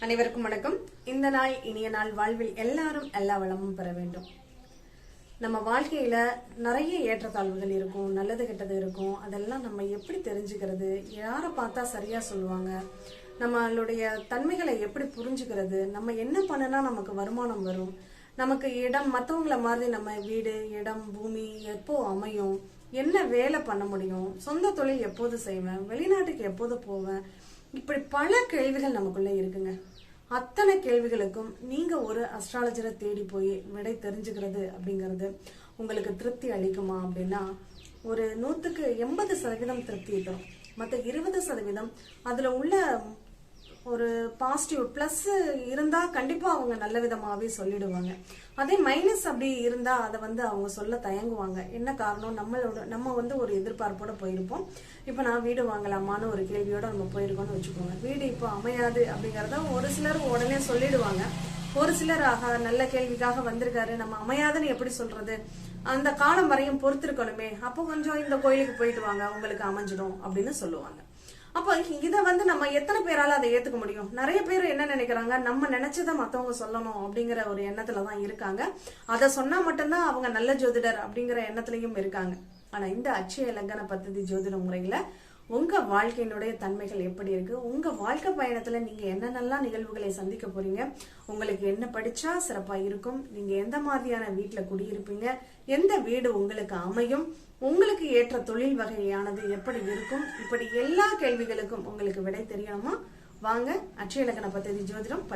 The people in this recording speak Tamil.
அனைவருக்கும் வணக்கம். இந்த நாள் இனிய நாள் வாழ்வில் எல்லாரும் எல்லா வளமும் பெற வேண்டும். நம்ம வாழ்க்கையில நிறைய ஏற்றத்தாழ்வுகள் இருக்கும் நல்லது கெட்டது இருக்கும். அதெல்லாம் நம்ம எப்படி தெரிஞ்சுக்கிறது? யாரை பார்த்தா சரியா சொல்லுவாங்க? நம்மளுடைய தன்மைகளை எப்படி புரிஞ்சுக்கிறது? நம்ம என்ன பண்ணுனா நமக்கு வருமானம் வரும். நமக்கு இடம் மற்றவங்கள மாதிரி நம்ம வீடு இடம் பூமி எப்போ அமையும்? என்ன வேலை பண்ண முடியும்? சொந்த தொழில் எப்போது செய்வேன்? வெளிநாட்டுக்கு எப்போது போவேன்? இப்படி பல கேள்விகள் நமக்குள்ள இருக்குங்க. அத்தனை கேள்விகளுக்கும் நீங்க ஒரு அஸ்ட்ராலஜரை தேடி போய் விடை தெரிஞ்சுக்கிறது அப்படிங்கிறது உங்களுக்கு திருப்தி அளிக்குமா அப்படின்னா ஒரு நூற்றுக்கு எண்பது சதவீதம் திருப்தி தரும். மற்ற இருபது சதவீதம் அதில் உள்ள ஒரு பாசிட்டிவ் ப்ளஸ் இருந்தா கண்டிப்பா அவங்க நல்ல விதமாவே சொல்லிடுவாங்க. அதே மைனஸ் அப்படி இருந்தா அதை வந்து அவங்க சொல்ல தயங்குவாங்க. என்ன காரணம்? நம்மளோட நம்ம வந்து ஒரு எதிர்பார்ப்போட போயிருப்போம். இப்போ நான் வீடு வாங்கலாமான்னு ஒரு கேள்வியோட நம்ம போயிருக்கோம்னு வச்சுக்கோங்க. வீடு இப்போ அமையாது அப்படிங்கறத ஒரு சிலர் உடனே சொல்லிடுவாங்க. ஒரு சிலர் ஆகா நல்ல கேள்விக்காக வந்திருக்காரு. நம்ம அமையாதுன்னு எப்படி சொல்றது? அந்த காலம் வரையும் பொறுத்திருக்கணுமே. அப்போ கொஞ்சம் இந்த கோயிலுக்கு போயிட்டு வாங்க. உங்களுக்கு அமைஞ்சிடும். அப்படின்னு சொல்லுவாங்க. அப்போ இதை வந்து நம்ம எத்தனை பேரால அதை ஏத்துக்க முடியும்? நிறைய பேர் என்ன நினைக்கிறாங்க? நம்ம நினைச்சதை மத்தவங்க சொல்லணும் அப்படிங்கிற ஒரு எண்ணத்துல தான் இருக்காங்க. அதை சொன்னா மட்டும்தான் அவங்க நல்ல ஜோதிடர் அப்படிங்கிற எண்ணத்துலயும் இருக்காங்க. ஆனா இந்த அச்சய லங்கன பദ്ധதி ஜோதிட முறையில உங்கள் வாழ்க்கையினுடைய தன்மைகள் எப்படி இருக்குது உங்கள் வாழ்க்கை பயணத்தில் நீங்கள் என்னென்னலாம் நிகழ்வுகளை சந்திக்க போகிறீங்க உங்களுக்கு என்ன படித்தா சிறப்பாக இருக்கும்? நீங்கள் எந்த மாதிரியான வீட்டில் குடியிருப்பீங்க? எந்த வீடு உங்களுக்கு அமையும்? உங்களுக்கு ஏற்ற தொழில் வகையானது எப்படி இருக்கும்? இப்படி எல்லா கேள்விகளுக்கும் உங்களுக்கு விடை தெரியணுமா வாங்க அட்சயலக்கண லக்கண ஜோதிடம் படி